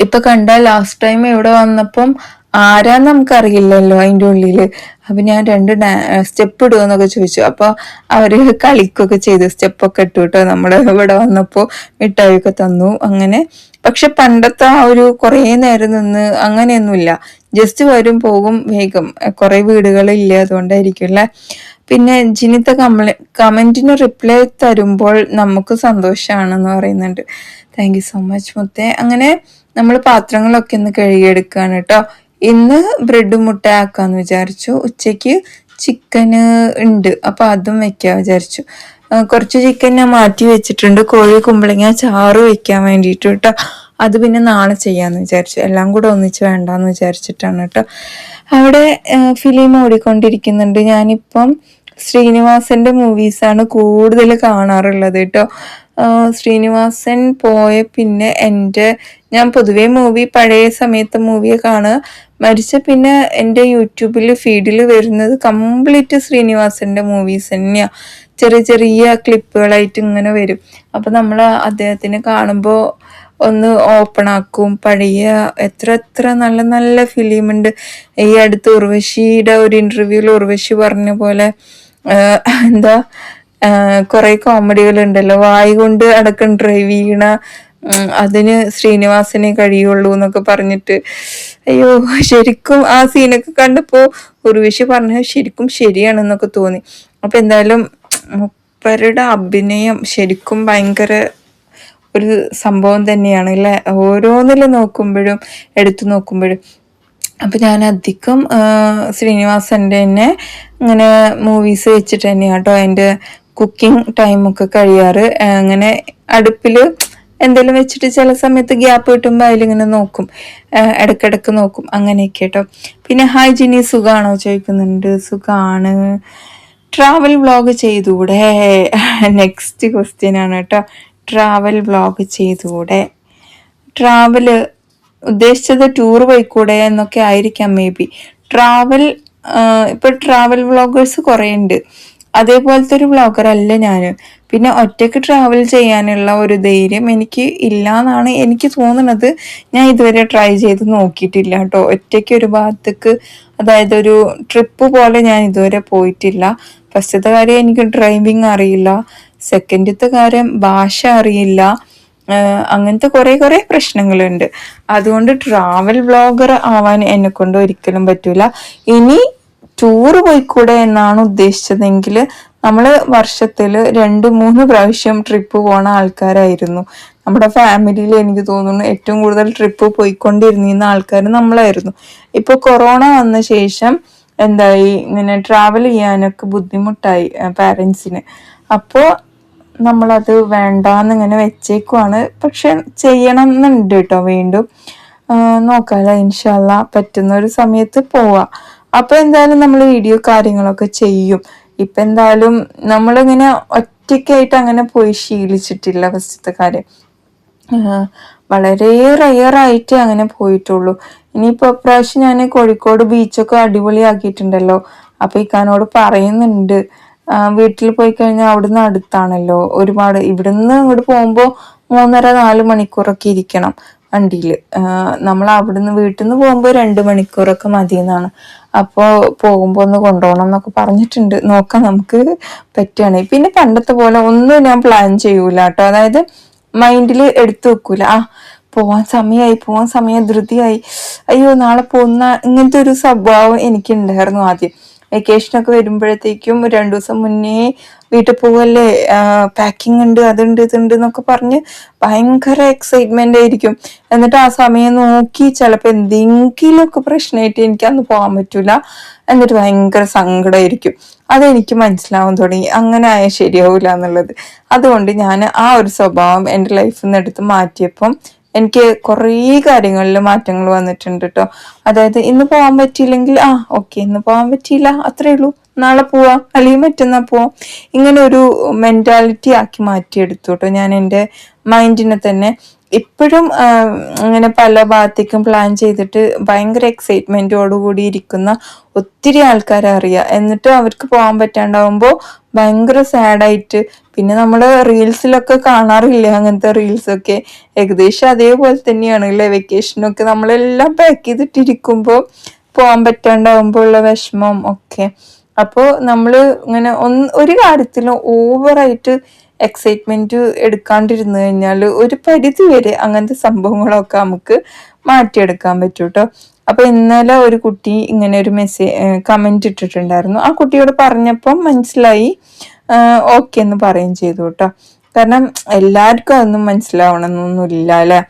ഇപ്പൊ കണ്ട ലാസ്റ്റ് ടൈം ഇവിടെ വന്നപ്പം ആരാന്ന് നമുക്കറിയില്ലല്ലോ അതിന്റെ ഉള്ളിൽ അപ്പൊ ഞാൻ രണ്ട് സ്റ്റെപ്പ് ഇടുമെന്നൊക്കെ ചോദിച്ചു. അപ്പോൾ അവർ കളിക്കൊക്കെ ചെയ്തു. സ്റ്റെപ്പൊക്കെ ഇട്ടു കേട്ടോ. നമ്മൾ ഇവിടെ വന്നപ്പോൾ മിഠായിയൊക്കെ തന്നു. അങ്ങനെ പക്ഷെ പണ്ടത്തെ ആ ഒരു കുറേ നേരം നിന്ന് അങ്ങനെയൊന്നുമില്ല. ജസ്റ്റ് വരും പോകും വേഗം. കുറേ വീടുകളില്ല അതുകൊണ്ടായിരിക്കും അല്ലേ പിന്നെ ജിനിത്ത കമല കമന്റിന് റിപ്ലൈ തരുമ്പോൾ നമുക്ക് സന്തോഷമാണെന്ന് പറയുന്നുണ്ട്. താങ്ക് യു സോ മച്ച് മുത്തേ. അങ്ങനെ നമ്മൾ പാത്രങ്ങളൊക്കെ ഒന്ന് കഴുകിയെടുക്കുകയാണ് കേട്ടോ. ഇന്ന് ബ്രെഡ് മുട്ട ആക്കാന്ന് വിചാരിച്ചു. ഉച്ചയ്ക്ക് ചിക്കന് ഉണ്ട്. അപ്പൊ അതും വെക്കാൻ വിചാരിച്ചു. കുറച്ച് ചിക്കൻ ഞാൻ മാറ്റി വെച്ചിട്ടുണ്ട്. കോഴി കുമ്പളങ്ങ ചാറ് വെക്കാൻ വേണ്ടിയിട്ട് കേട്ടോ അത് പിന്നെ നാളെ ചെയ്യാന്ന് വിചാരിച്ചു. എല്ലാം കൂടെ ഒന്നിച്ച് വേണ്ടാന്ന് വിചാരിച്ചിട്ടാണ് കേട്ടോ അവിടെ ഫിലിം ഓടിക്കൊണ്ടിരിക്കുന്നുണ്ട്. ഞാനിപ്പം ശ്രീനിവാസന്റെ മൂവീസാണ് കൂടുതൽ കാണാറുള്ളത് കേട്ടോ ശ്രീനിവാസൻ പോയ പിന്നെ എന്റെ ഞാൻ പൊതുവേ മൂവി പഴയ സമയത്ത് മൂവിയെ കാണുക. മരിച്ച പിന്നെ എന്റെ യൂട്യൂബിൽ ഫീഡിൽ വരുന്നത് കംപ്ലീറ്റ് ശ്രീനിവാസന്റെ മൂവീസ് തന്നെയാണ് ചെറിയ ചെറിയ ക്ലിപ്പുകളായിട്ട് ഇങ്ങനെ വരും. അപ്പം നമ്മൾ അദ്ദേഹത്തിനെ കാണുമ്പോൾ ഒന്ന് ഓപ്പൺ ആക്കും. പഴയ എത്ര എത്ര നല്ല നല്ല ഫിലിമുണ്ട് ഈ അടുത്ത് ഉർവശിയുടെ ഒരു ഇന്റർവ്യൂവിൽ ഉർവശി പറഞ്ഞ പോലെ എന്താ കുറേ കോമഡികൾ ഉണ്ടല്ലോ വായി കൊണ്ട് അടക്കം ഡ്രൈവ് ചെയ്യണ അതിന് ശ്രീനിവാസനെ കഴിയുള്ളൂ എന്നൊക്കെ പറഞ്ഞിട്ട് അയ്യോ ശരിക്കും ആ സീനൊക്കെ കണ്ടപ്പോ ഉർവിഷി പറഞ്ഞ ശരിക്കും ശരിയാണെന്നൊക്കെ തോന്നി. അപ്പൊ എന്തായാലും മുപ്പരുടെ അഭിനയം ശരിക്കും ഭയങ്കര ഒരു സംഭവം തന്നെയാണ് അല്ലെ? ഓരോന്നിൽ നോക്കുമ്പോഴും എടുത്തു നോക്കുമ്പോഴും. അപ്പൊ ഞാൻ അധികം ശ്രീനിവാസന്റെ തന്നെ ഇങ്ങനെ മൂവീസ് വെച്ചിട്ട് തന്നെയാണ് കേട്ടോ എന്റെ കുക്കിംഗ് ടൈമൊക്കെ കഴിയാറ്. അങ്ങനെ അടുപ്പിൽ എന്തെങ്കിലും വെച്ചിട്ട് ചില സമയത്ത് ഗ്യാപ്പ് കിട്ടുമ്പോൾ അതിലിങ്ങനെ നോക്കും. ഇടക്കിടക്ക് നോക്കും. അങ്ങനെയൊക്കെ കേട്ടോ പിന്നെ ഹൈജീനി ജിനി സുഖാണോ ചോദിക്കുന്നുണ്ട്. സുഖാണ്. ട്രാവൽ വ്ളോഗ് ചെയ്തുകൂടെ? നെക്സ്റ്റ് ക്വസ്റ്റ്യൻ ആണ് കേട്ടോ ട്രാവൽ വ്ളോഗ് ചെയ്തുകൂടെ? ട്രാവൽ ഉദ്ദേശിച്ചത് ടൂർ പോയിക്കൂടെ എന്നൊക്കെ ആയിരിക്കാം മേ ബി ട്രാവൽ ഇപ്പോൾ ട്രാവൽ വ്ളോഗേഴ്സ് കുറേ ഉണ്ട് അതേപോലത്തെ ഒരു വ്ളോഗർ അല്ല ഞാൻ പിന്നെ ഒറ്റയ്ക്ക് ട്രാവൽ ചെയ്യാനുള്ള ഒരു ധൈര്യം എനിക്ക് ഇല്ല എന്നാണ് എനിക്ക് തോന്നുന്നത്. ഞാൻ ഇതുവരെ ട്രൈ ചെയ്ത് നോക്കിയിട്ടില്ല കേട്ടോ. ഒറ്റയ്ക്ക് ഒരു ഭാഗത്തേക്ക് അതായത് ഒരു ട്രിപ്പ് പോലെ ഞാൻ ഇതുവരെ പോയിട്ടില്ല. ഫസ്റ്റത്തെ കാര്യം എനിക്ക് ഡ്രൈവിംഗ് അറിയില്ല. സെക്കൻഡത്തെ കാര്യം ഭാഷ അറിയില്ല. അങ്ങനത്തെ കുറേ കുറേ പ്രശ്നങ്ങളുണ്ട്. അതുകൊണ്ട് ട്രാവൽ വ്ളോഗർ ആവാൻ എന്നെ കൊണ്ട് ഒരിക്കലും പറ്റൂല. ഇനി ടൂറ് പോയിക്കൂടെ എന്നാണ് ഉദ്ദേശിച്ചതെങ്കിൽ നമ്മൾ വർഷത്തിൽ രണ്ട് മൂന്ന് പ്രാവശ്യം ട്രിപ്പ് പോണ ആൾക്കാരായിരുന്നു. നമ്മുടെ ഫാമിലിയിൽ എനിക്ക് തോന്നുന്നു ഏറ്റവും കൂടുതൽ ട്രിപ്പ് പോയിക്കൊണ്ടിരുന്ന ആൾക്കാർ നമ്മളായിരുന്നു. ഇപ്പൊ കൊറോണ വന്ന ശേഷം എന്തായി? ഇങ്ങനെ ട്രാവൽ ചെയ്യാനൊക്കെ ബുദ്ധിമുട്ടായി പാരൻസിന് അപ്പോൾ നമ്മളത് വേണ്ടാന്ന് ഇങ്ങനെ വെച്ചേക്കുവാണ്. പക്ഷെ ചെയ്യണം എന്നുണ്ട് കേട്ടോ വീണ്ടും. നോക്കാല്ല ഇൻഷാല്ല പറ്റുന്ന ഒരു സമയത്ത് പോവാം. അപ്പോൾ എന്തായാലും നമ്മൾ വീഡിയോ കാര്യങ്ങളൊക്കെ ചെയ്യും. ഇപ്പൊ എന്തായാലും നമ്മളിങ്ങനെ ഒറ്റയ്ക്കായിട്ട് അങ്ങനെ പോയി ശീലിച്ചിട്ടില്ല ഫസ്റ്റത്തെ കാര്യം. വളരെ റയറായിട്ട് അങ്ങനെ പോയിട്ടുള്ളൂ. ഇനിയിപ്പോ പ്രാവശ്യം ഞാൻ കോഴിക്കോട് ബീച്ചൊക്കെ അടിപൊളിയാക്കിയിട്ടുണ്ടല്ലോ. അപ്പൊ ഇക്കാനോട് പറയുന്നുണ്ട്. വീട്ടിൽ പോയി കഴിഞ്ഞാൽ അവിടുന്ന് അടുത്താണല്ലോ. ഒരുപാട് ഇവിടുന്ന് ഇങ്ങോട്ട് പോകുമ്പോൾ മൂന്നര നാല് മണിക്കൂറൊക്കെ ഇരിക്കണം. വണ്ടിയിൽ നമ്മൾ അവിടുന്ന് വീട്ടിൽ നിന്ന് പോകുമ്പോൾ രണ്ട് മണിക്കൂറൊക്കെ മതി എന്നാണ് അപ്പോൾ പോകുമ്പോൾ ഒന്ന് കൊണ്ടുപോകണം എന്നൊക്കെ പറഞ്ഞിട്ടുണ്ട്. നോക്കാം നമുക്ക് പറ്റുകയാണെങ്കിൽ പിന്നെ പണ്ടത്തെ പോലെ ഒന്നും ഞാൻ പ്ലാൻ ചെയ്യൂല കേട്ടോ അതായത് മൈൻഡിൽ എടുത്തു വെക്കൂല. ആ പോവാൻ സമയമായി പോവാൻ സമയം ധൃതിയായി. അയ്യോ നാളെ പോകുന്ന ഇങ്ങനത്തെ ഒരു സ്വഭാവം എനിക്കുണ്ടായിരുന്നു ആദ്യം. വെക്കേഷനൊക്കെ വരുമ്പോഴത്തേക്കും രണ്ടു ദിവസം മുന്നേ വീട്ടിൽ പോകല്ലേ പാക്കിംഗ് ഉണ്ട് അതുണ്ട് ഇതുണ്ട് എന്നൊക്കെ പറഞ്ഞ് ഭയങ്കര എക്സൈറ്റ്മെന്റ് ആയിരിക്കും. എന്നിട്ട് ആ സമയം നോക്കി ചിലപ്പോൾ എന്തെങ്കിലുമൊക്കെ പ്രശ്നമായിട്ട് എനിക്ക് അന്ന് പോകാൻ പറ്റൂല. എന്നിട്ട് ഭയങ്കര സങ്കടമായിരിക്കും അതെനിക്ക് മനസ്സിലാവാൻ തുടങ്ങി. അങ്ങനെ ആയാൽ ശരിയാവില്ല എന്നുള്ളത്. അതുകൊണ്ട് ഞാൻ ആ ഒരു സ്വഭാവം എന്റെ ലൈഫിൽ നിന്ന് എടുത്ത് മാറ്റിയപ്പം എനിക്ക് കുറേ കാര്യങ്ങളിൽ മാറ്റങ്ങൾ വന്നിട്ടുണ്ട് കേട്ടോ അതായത് ഇന്ന് പോകാൻ പറ്റിയില്ലെങ്കിൽ ആ ഓക്കെ ഇന്ന് പോകാൻ പറ്റിയില്ല അത്രേ ഉള്ളൂ. നാളെ പോവാം അല്ലെങ്കിൽ മറ്റന്നാ പോവാം. ഇങ്ങനെ ഒരു മെന്റാലിറ്റി ആക്കി മാറ്റിയെടുത്തു കേട്ടോ ഞാൻ എന്റെ മൈൻഡിനെ തന്നെ ഇപ്പോഴും അങ്ങനെ പല ഭാഗത്തേക്കും പ്ലാൻ ചെയ്തിട്ട് ഭയങ്കര എക്സൈറ്റ്മെന്റോടുകൂടി ഇരിക്കുന്ന ഒത്തിരി ആൾക്കാരെ അറിയാം. എന്നിട്ട് അവർക്ക് പോകാൻ പറ്റാണ്ടാവുമ്പോൾ ഭയങ്കര സാഡായിട്ട് പിന്നെ നമ്മൾ റീൽസിലൊക്കെ കാണാറില്ലേ അങ്ങനത്തെ റീൽസ് ഒക്കെ ഏകദേശം അതേപോലെ തന്നെയാണ് അല്ലേ വെക്കേഷനൊക്കെ നമ്മളെല്ലാം പാക്ക് ചെയ്തിട്ടിരിക്കുമ്പോൾ പോകാൻ പറ്റാണ്ടാവുമ്പോൾ ഉള്ള വിഷമം ഒക്കെ. അപ്പോൾ നമ്മൾ ഇങ്ങനെ ഒന്ന് ഒരു കാര്യത്തിലും ഓവറായിട്ട് എക്സൈറ്റ്മെന്റ് എടുക്കാണ്ടിരുന്നു കഴിഞ്ഞാൽ ഒരു പരിധി വരെ അങ്ങനത്തെ സംഭവങ്ങളൊക്കെ നമുക്ക് മാറ്റിയെടുക്കാൻ പറ്റും കേട്ടോ അപ്പോൾ ഇന്നലെ ഒരു കുട്ടി ഇങ്ങനെ ഒരു മെസ്സേജ് കമന്റ് ഇട്ടിട്ടുണ്ടായിരുന്നു. ആ കുട്ടിയോട് പറഞ്ഞപ്പം മനസ്സിലായി ഓക്കെ എന്ന് പറയും ചെയ്തു കേട്ടോ. കാരണം എല്ലാവർക്കും അതൊന്നും മനസ്സിലാവണമെന്നൊന്നുമില്ല അല്ലേ?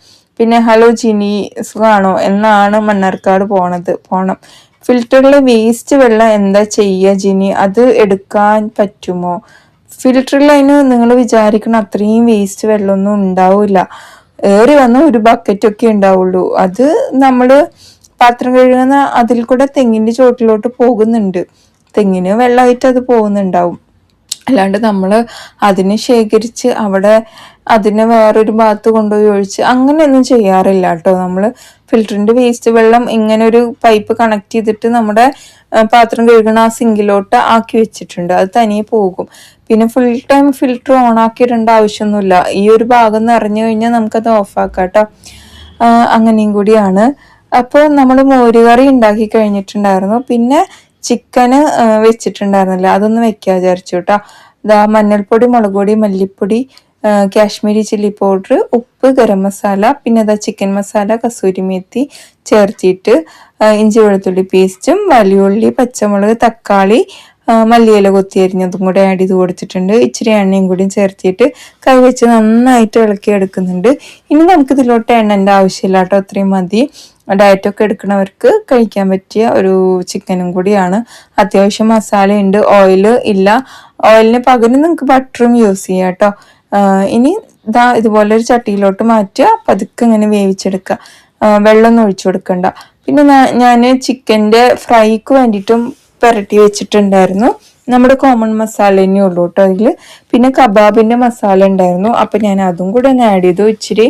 പിന്നെ ഹലോ ജിനി സുഖാണോ എന്നാണ് മണ്ണാർക്കാട് പോണത്. പോണം. ഫിൽറ്ററിലെ വേസ്റ്റ് വെള്ളം എന്താ ചെയ്യുക ജിനി അത് എടുക്കാൻ പറ്റുമോ? ഫിൽറ്ററിൽ അതിന് നിങ്ങൾ വിചാരിക്കണം അത്രയും വേസ്റ്റ് വെള്ളമൊന്നും ഉണ്ടാവില്ല. ഏറി വന്ന ഒരു ബക്കറ്റൊക്കെ ഉണ്ടാവുള്ളൂ. അത് നമ്മൾ പാത്രം കഴുകുന്ന അതിൽ കൂടെ തെങ്ങിന്റെ ചോട്ടിലോട്ട് പോകുന്നുണ്ട്. തെങ്ങിന് വെള്ളമായിട്ട് അത് പോകുന്നുണ്ടാവും. അല്ലാണ്ട് നമ്മൾ അതിനെ ശേഖരിച്ച് അവിടെ അതിനെ വേറൊരു ഭാഗത്ത് കൊണ്ടുപോയി ഒഴിച്ച് അങ്ങനെയൊന്നും ചെയ്യാറില്ല കേട്ടോ. നമ്മൾ ഫിൽറ്ററിന്റെ വേസ്റ്റ് വെള്ളം ഇങ്ങനെ ഒരു പൈപ്പ് കണക്ട് ചെയ്തിട്ട് നമ്മുടെ പാത്രം കഴുകണ ആ സിങ്കിലോട്ട് ആക്കി വെച്ചിട്ടുണ്ട്. അത് തനിയെ പോകും. പിന്നെ ഫുൾ ടൈം ഫിൽറ്റർ ഓൺ ആക്കിയിടേണ്ട ആവശ്യമൊന്നുമില്ല. ഈ ഒരു ഭാഗം നിറഞ്ഞു കഴിഞ്ഞാൽ നമുക്കത് ഓഫാക്കാം കേട്ടോ. അങ്ങനെയും കൂടിയാണ്. അപ്പോൾ നമ്മൾ മോരുകറി ഉണ്ടാക്കി കഴിഞ്ഞിട്ടുണ്ടായിരുന്നു. പിന്നെ ചിക്കന് വെച്ചിട്ടുണ്ടായിരുന്നില്ല. അതൊന്ന് വെക്കാൻ വിചാരിച്ചു കേട്ടോ. ഇതാ മഞ്ഞൾപ്പൊടി മുളക് പൊടി മല്ലിപ്പൊടി കാശ്മീരി ചില്ലി പൗഡർ ഉപ്പ് ഗരം മസാല പിന്നെ അതാ ചിക്കൻ മസാല കസൂരി മേത്തി ചേർത്തിട്ട് ഇഞ്ചി വെളുത്തുള്ളി പേസ്റ്റും വലിയുള്ളി പച്ചമുളക് തക്കാളി മല്ലിയില കൊത്തി അരിഞ്ഞതും കൂടെ ആഡ് ചെയ്ത് കൊടുത്തിട്ടുണ്ട്. ഇച്ചിരി എണ്ണയും കൂടി ചേർത്തിട്ട് കൈവച്ച് നന്നായിട്ട് ഇളക്കി എടുക്കുന്നുണ്ട്. ഇനി നമുക്ക് ഇതിലോട്ട് എണ്ണന്റെ ആവശ്യമില്ല കേട്ടോ. അത്രയും മതി. ഡയറ്റൊക്കെ എടുക്കുന്നവർക്ക് കഴിക്കാൻ പറ്റിയ ഒരു ചിക്കനും കൂടിയാണ്. അത്യാവശ്യം ഉണ്ട് ഓയിൽ ഇല്ല. ഓയിലിന് പകരം നിങ്ങൾക്ക് ബട്ടറും യൂസ് ചെയ്യാം കേട്ടോ. ഇനി ഇതാ ഇതുപോലെ ഒരു ചട്ടിയിലോട്ട് മാറ്റുക. പതുക്കെ ഇങ്ങനെ വേവിച്ചെടുക്കുക. വെള്ളമൊന്നും ഒഴിച്ചു കൊടുക്കണ്ട. പിന്നെ ഞാൻ ചിക്കന്റെ ഫ്രൈക്ക് വേണ്ടിയിട്ടും പുരട്ടി വെച്ചിട്ടുണ്ടായിരുന്നു. നമ്മുടെ കോമൺ മസാല തന്നെ ഉള്ളൂ കേട്ടോ അതിൽ പിന്നെ കബാബിന്റെ മസാല ഉണ്ടായിരുന്നു. അപ്പം ഞാൻ അതും കൂടെ ഒന്ന് ആഡ് ചെയ്തു. ഇച്ചിരി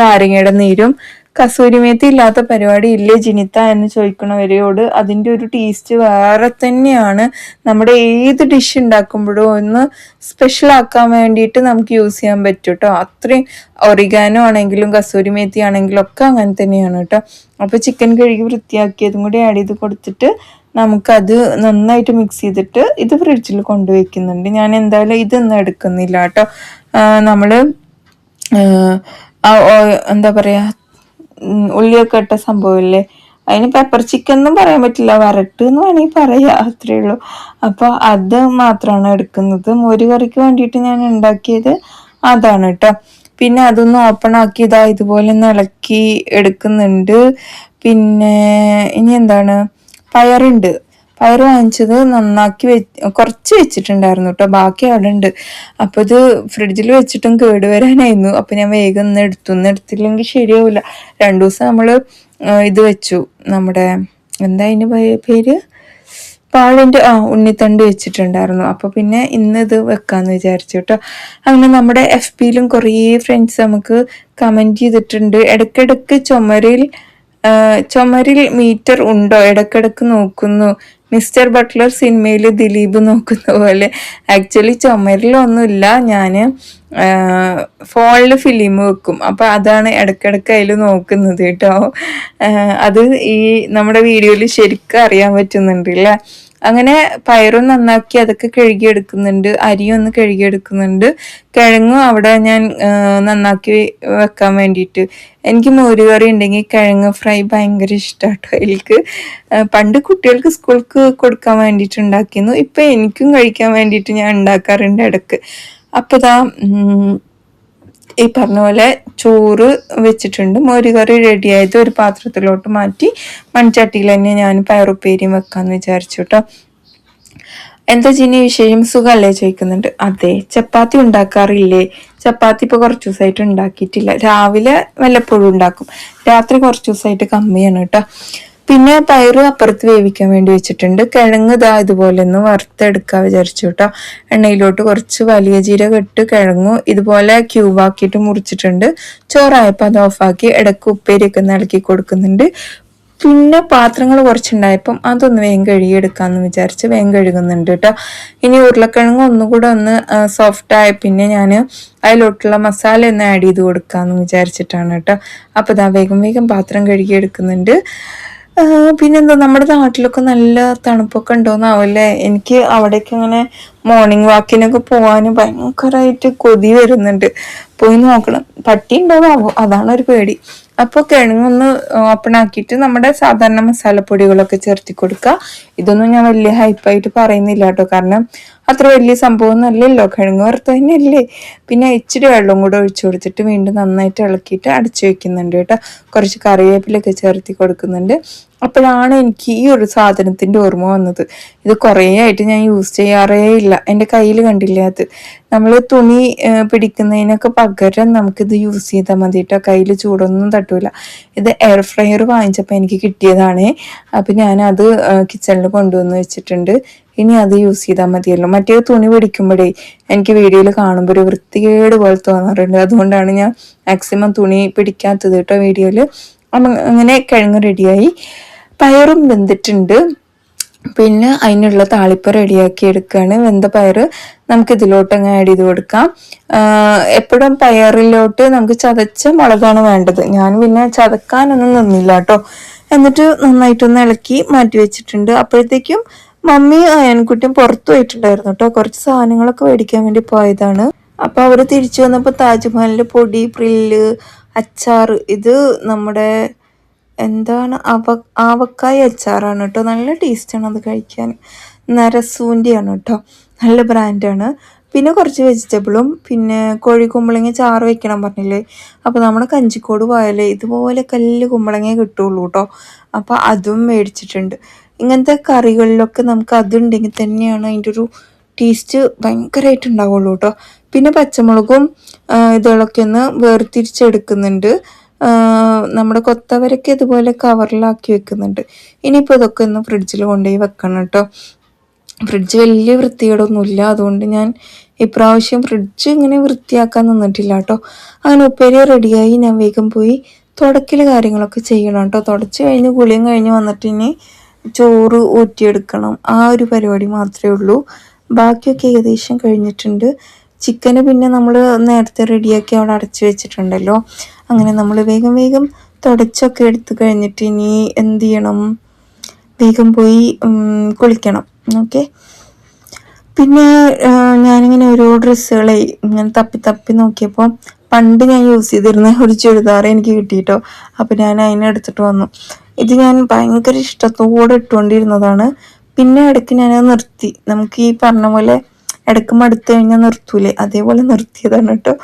നാരങ്ങയുടെ നീരും കസൂരിമേത്തി ഇല്ലാത്ത പരിപാടി ഇല്ലേ ജിനിത്ത എന്ന് ചോദിക്കണവരെയോട് അതിന്റെ ഒരു ടേസ്റ്റ് വേറെ തന്നെയാണ്. നമ്മുടെ ഏത് ഡിഷ് ഉണ്ടാക്കുമ്പോഴും ഒന്ന് സ്പെഷ്യൽ ആക്കാൻ വേണ്ടിയിട്ട് നമുക്ക് യൂസ് ചെയ്യാൻ പറ്റും കേട്ടോ അത്രയും ഒറിഗാനോ ആണെങ്കിലും കസൂരിമേത്തി ആണെങ്കിലും ഒക്കെ അങ്ങനെ തന്നെയാണ് കേട്ടോ അപ്പോൾ ചിക്കൻ കഴുകി വൃത്തിയാക്കിയതും കൂടി ആഡ് ചെയ്ത് കൊടുത്തിട്ട് നമുക്കത് നന്നായിട്ട് മിക്സ് ചെയ്തിട്ട് ഇത് ഫ്രിഡ്ജിൽ കൊണ്ടുവയ്ക്കുന്നുണ്ട്. ഞാൻ എന്തായാലും ഇതൊന്നും എടുക്കുന്നില്ല കേട്ടോ നമ്മൾ എന്താ പറയുക ഉള്ളിയൊക്കെ ഇട്ട സംഭവമില്ലേ? അതിന് പെപ്പർ ചിക്കൻ എന്നും പറയാൻ പറ്റില്ല. വരട്ട് എന്ന് വേണമെങ്കിൽ പറയാം. അത്രേ ഉള്ളൂ. അപ്പോൾ അത് മാത്രമാണ് എടുക്കുന്നത്. മോര് കറിക്ക് വേണ്ടിയിട്ട് ഞാൻ ഉണ്ടാക്കിയത് അതാണ് കേട്ടോ പിന്നെ അതൊന്ന് ഓപ്പൺ ആക്കി ഇതാ ഇതുപോലെ ഇളക്കി എടുക്കുന്നുണ്ട്. പിന്നെ ഇനി എന്താണ്? പയറുണ്ട്. പയർ വാങ്ങിച്ചത് നന്നാക്കി വെ കുറച്ച് വെച്ചിട്ടുണ്ടായിരുന്നു കേട്ടോ ബാക്കി അവിടെ ഉണ്ട് അപ്പോൾ ഇത് ഫ്രിഡ്ജിൽ വെച്ചിട്ടും കേടുവരാനായിരുന്നു അപ്പോൾ ഞാൻ വേഗം ഒന്ന് എടുത്തു. ഒന്ന് എടുത്തില്ലെങ്കിൽ ശരിയാവില്ല രണ്ടു ദിവസം നമ്മൾ ഇത് വെച്ചു. നമ്മുടെ എന്താ അതിന് പേര്? പാളിന്റെ ആ ഉണ്ണിത്തണ്ട് വെച്ചിട്ടുണ്ടായിരുന്നു. അപ്പോൾ പിന്നെ ഇന്ന് ഇത് വെക്കാമെന്ന് വിചാരിച്ചു കേട്ടോ അങ്ങനെ നമ്മുടെ എഫ് പിയിലും കുറേ ഫ്രണ്ട്സ് നമുക്ക് കമന്റ് ചെയ്തിട്ടുണ്ട്. ഇടയ്ക്കിടയ്ക്ക് ചുമരിൽ ചുമരിൽ മീറ്റർ ഉണ്ടോ? ഇടക്കിടക്ക് നോക്കുന്നു. മിസ്റ്റർ ബട്ട്ലർ സിനിമയിൽ ദിലീപ് നോക്കുന്ന പോലെ. ആക്ച്വലി ചുമരിലൊന്നുമില്ല. ഞാൻ ഫോണിൽ ഫിലിം വെക്കും. അപ്പോൾ അതാണ് ഇടക്കിടക്ക് അതിൽ നോക്കുന്നത് കേട്ടോ. അത് ഈ നമ്മുടെ വീഡിയോയിൽ ശരിക്കും അറിയാൻ പറ്റുന്നുണ്ട് അല്ലേ അങ്ങനെ പയറും നന്നാക്കി അതൊക്കെ കഴുകിയെടുക്കുന്നുണ്ട് അരിയും ഒന്ന് കഴുകിയെടുക്കുന്നുണ്ട്. കിഴങ്ങും അവിടെ ഞാൻ നന്നാക്കി വെക്കാൻ വേണ്ടിയിട്ട്. എനിക്ക് മോരുകറി ഉണ്ടെങ്കിൽ കിഴങ്ങ് ഫ്രൈ ഭയങ്കര ഇഷ്ടമാട്ടോ എനിക്ക്. പണ്ട് കുട്ടികൾക്ക് സ്കൂൾക്ക് കൊടുക്കാൻ വേണ്ടിയിട്ട് ഉണ്ടാക്കിയിരുന്നു. ഇപ്പം എനിക്കും കഴിക്കാൻ വേണ്ടിയിട്ട് ഞാൻ ഉണ്ടാക്കാറുണ്ട് ഇടയ്ക്ക് അപ്പോൾ ഇതാ ഈ പറഞ്ഞ പോലെ ചോറ് വെച്ചിട്ടുണ്ട്. മോരുകറി റെഡിയായത് ഒരു പാത്രത്തിലോട്ട് മാറ്റി. മൺചട്ടിയിൽ തന്നെ ഞാൻ പയറുപ്പേരിയും വെക്കാമെന്ന് വിചാരിച്ചു കേട്ടോ എന്താ ജിനി വിഷയം സുഖമല്ലേ ചോദിക്കുന്നുണ്ട്. അതെ ചപ്പാത്തി ഉണ്ടാക്കാറില്ലേ? ചപ്പാത്തി ഇപ്പോൾ കുറച്ചു ദിവസമായിട്ട് ഉണ്ടാക്കിയിട്ടില്ല. രാവിലെ വല്ലപ്പോഴും ഉണ്ടാക്കും. രാത്രി കുറച്ചു ദിവസമായിട്ട് കമ്മിയാണ് കേട്ടോ പിന്നെ പയറ് അപ്പുറത്ത് വേവിക്കാൻ വേണ്ടി വെച്ചിട്ടുണ്ട്. കിഴങ്ങ് ഇതാ ഇതുപോലെ ഒന്ന് വറുത്തെടുക്കാൻ വിചാരിച്ചു കേട്ടോ എണ്ണയിലോട്ട് കുറച്ച് വലിയ ജീരകം ഇട്ട് കിഴങ്ങു ഇതുപോലെ ക്യൂബാക്കിയിട്ട് മുറിച്ചിട്ടുണ്ട്. ചോറായപ്പോൾ അത് ഓഫാക്കി ഇടയ്ക്ക് ഉപ്പേരിയൊക്കെ ഇളക്കി കൊടുക്കുന്നുണ്ട്. പിന്നെ പാത്രങ്ങൾ കുറച്ചുണ്ടായപ്പം അതൊന്ന് വേഗം കഴുകിയെടുക്കാമെന്ന് വിചാരിച്ച് വേഗം കഴുകുന്നുണ്ട് കേട്ടോ ഇനി ഉരുളക്കിഴങ്ങ് ഒന്നുകൂടെ ഒന്ന് സോഫ്റ്റ് ആയ പിന്നെ ഞാൻ അതിലോട്ടുള്ള മസാല ഒന്ന് ആഡ് ചെയ്ത് കൊടുക്കാമെന്ന് വിചാരിച്ചിട്ടാണ് കേട്ടോ അപ്പോൾ ഇതാ വേഗം വേഗം പാത്രം കഴുകിയെടുക്കുന്നുണ്ട്. പിന്നെന്താ നമ്മുടെ നാട്ടിലൊക്കെ നല്ല തണുപ്പൊക്കെ ഉണ്ടോന്നാവല്ലേ? എനിക്ക് അവിടേക്ക് അങ്ങനെ മോർണിംഗ് വാക്കിനൊക്കെ പോകാൻ ഭയങ്കരമായിട്ട് കൊതി വരുന്നുണ്ട്. പോയി നോക്കണം. പട്ടി ഉണ്ടാവാവോ അതാണ് ഒരു പേടി അപ്പോൾ കിഴങ്ങൊന്ന് ഓപ്പൺ ആക്കിയിട്ട് നമ്മുടെ സാധാരണ മസാലപ്പൊടികളൊക്കെ ചേർത്തി കൊടുക്കുക ഇതൊന്നും ഞാൻ വലിയ ഹൈപ്പായിട്ട് പറയുന്നില്ല കേട്ടോ. കാരണം അത്ര വലിയ സംഭവം ഒന്നല്ലല്ലോ കിഴങ്ങ് വറുത്ത് തന്നെയല്ലേ. പിന്നെ ഇച്ചിരി വെള്ളം കൂടെ ഒഴിച്ചു കൊടുത്തിട്ട് വീണ്ടും നന്നായിട്ട് ഇളക്കിയിട്ട് അടച്ചു വെക്കുന്നുണ്ട് കേട്ടോ. കുറച്ച് കറിവേപ്പിലൊക്കെ ചേർത്തി കൊടുക്കുന്നുണ്ട്. അപ്പോഴാണ് എനിക്ക് ഈ ഒരു സാധനത്തിന്റെ ഓർമ്മ വന്നത്. ഇത് കുറേ ആയിട്ട് ഞാൻ യൂസ് ചെയ്യാറേ ഇല്ല. എന്റെ കയ്യിൽ കണ്ടില്ല അത്? നമ്മൾ തുണി പിടിക്കുന്നതിനൊക്കെ പകരം നമുക്കിത് യൂസ് ചെയ്താൽ മതി കേട്ടോ കയ്യിൽ ചൂടൊന്നും തട്ടൂല. ഇത് എയർ ഫ്രയർ വാങ്ങിച്ചപ്പോൾ എനിക്ക് കിട്ടിയതാണ്. അപ്പം ഞാനത് കിച്ചണിൽ കൊണ്ടുവന്ന് വെച്ചിട്ടുണ്ട്. ഇനി അത് യൂസ് ചെയ്താൽ മതിയല്ലോ. മറ്റേ തുണി പിടിക്കുമ്പോഴേ എനിക്ക് വീഡിയോയിൽ കാണുമ്പോൾ ഒരു വൃത്തികേട് പോലെ തോന്നാറുണ്ട്. അതുകൊണ്ടാണ് ഞാൻ മാക്സിമം തുണി പിടിക്കാത്തത് കേട്ടോ വീഡിയോയിൽ അങ്ങനെ കിഴങ്ങ് റെഡിയായി പയറും വെന്തിട്ടുണ്ട്. പിന്നെ അതിനുള്ള താളിപ്പ് റെഡിയാക്കി എടുക്കുകയാണ് വെന്ത പയർ നമുക്ക് ഇതിലോട്ട് അങ്ങ് ആഡ് ചെയ്ത് കൊടുക്കാം. എപ്പോഴും പയറിലോട്ട് നമുക്ക് ചതച്ച മുളകാണ് വേണ്ടത്. ഞാൻ പിന്നെ ചതക്കാനൊന്നും നിന്നില്ല കേട്ടോ എന്നിട്ട് നന്നായിട്ടൊന്ന് ഇളക്കി മാറ്റി വെച്ചിട്ടുണ്ട്. അപ്പോഴത്തേക്കും മമ്മി അയൻകുട്ടിയും പുറത്തു പോയിട്ടുണ്ടായിരുന്നു കേട്ടോ കുറച്ച് സാധനങ്ങളൊക്കെ മേടിക്കാൻ വേണ്ടി പോയതാണ്. അപ്പൊ അവർ തിരിച്ചു വന്നപ്പോൾ താജ്മഹലിന്റെ പൊടി പ്രില്ല് അച്ചാറ് ഇത് നമ്മുടെ എന്താണ് അവ ആവക്കായ അച്ചാറാണ് കേട്ടോ നല്ല ടേസ്റ്റാണ് അത് കഴിക്കാൻ. നരസൂന്റെയാണ് കേട്ടോ നല്ല ബ്രാൻഡാണ് പിന്നെ കുറച്ച് വെജിറ്റബിളും പിന്നെ കോഴി കുമ്പളങ്ങ ചാറ് വെക്കണം പറഞ്ഞില്ലേ? അപ്പോൾ നമ്മുടെ കഞ്ചിക്കോട് പോയാലേ ഇതുപോലെ കല്ല് കുമ്പളങ്ങ കിട്ടുള്ളൂ കേട്ടോ അപ്പോൾ അതും മേടിച്ചിട്ടുണ്ട്. ഇങ്ങനത്തെ കറികളിലൊക്കെ നമുക്ക് അതുണ്ടെങ്കിൽ തന്നെയാണ് അതിന്റെ ഒരു ടേസ്റ്റ് ഭയങ്കരമായിട്ട് ഉണ്ടാവുള്ളൂ കേട്ടോ പിന്നെ പച്ചമുളകും ഇതുകളൊക്കെ ഒന്ന് വേർതിരിച്ചെടുക്കുന്നുണ്ട്. നമ്മുടെ കൊത്തവരൊക്കെ ഇതുപോലെ കവറിലാക്കി വെക്കുന്നുണ്ട്. ഇനിയിപ്പോൾ ഇതൊക്കെ ഒന്ന് ഫ്രിഡ്ജിൽ കൊണ്ടുപോയി വെക്കണം കേട്ടോ. ഫ്രിഡ്ജ് വലിയ വൃത്തികേടൊന്നുമില്ല. അതുകൊണ്ട് ഞാൻ ഇപ്രാവശ്യം ഫ്രിഡ്ജ് ഇങ്ങനെ വൃത്തിയാക്കാൻ നിന്നിട്ടില്ല കേട്ടോ. അങ്ങനെ ഉപ്പേരി റെഡിയായി ഞാൻ വേഗം പോയി തുടക്കൽ കാര്യങ്ങളൊക്കെ ചെയ്യണം കേട്ടോ. തുടച്ച് കഴിഞ്ഞ് കുളിയും കഴിഞ്ഞ് വന്നിട്ട് ഇനി ചോറ് ഊറ്റിയെടുക്കണം. ആ ഒരു പരിപാടി മാത്രമേ ഉള്ളൂ. ബാക്കിയൊക്കെ ഏകദേശം കഴിഞ്ഞിട്ടുണ്ട്. ചിക്കന് പിന്നെ നമ്മൾ നേരത്തെ റെഡിയാക്കി അവിടെ അടച്ചു വെച്ചിട്ടുണ്ടല്ലോ. അങ്ങനെ നമ്മൾ വേഗം വേഗം തുടച്ചൊക്കെ എടുത്ത് കഴിഞ്ഞിട്ട് ഇനി എന്ത് ചെയ്യണം? വേഗം പോയി കുളിക്കണം. ഓക്കെ? പിന്നെ ഞാനിങ്ങനെ ഓരോ ഡ്രസ്സുകളെ ഇങ്ങനെ തപ്പി തപ്പി നോക്കിയപ്പോൾ പണ്ട് ഞാൻ യൂസ് ചെയ്തിരുന്ന ഒരു ചുരിദാർ എനിക്ക് കിട്ടിയിട്ടോ. അപ്പം ഞാൻ അതിനെ എടുത്തിട്ട് വന്നു. ഇത് ഞാൻ ഭയങ്കര ഇഷ്ടത്തോടെ ഇട്ടുകൊണ്ടിരുന്നതാണ്. പിന്നെ ഇടയ്ക്ക് ഞാൻ നിർത്തി. നമുക്ക് ഈ പറഞ്ഞ പോലെ ഇടയ്ക്ക് മടുത്തു കഴിഞ്ഞാൽ നിർത്തൂലേ. അതേപോലെ നിർത്തിയതാണ് കേട്ടോ.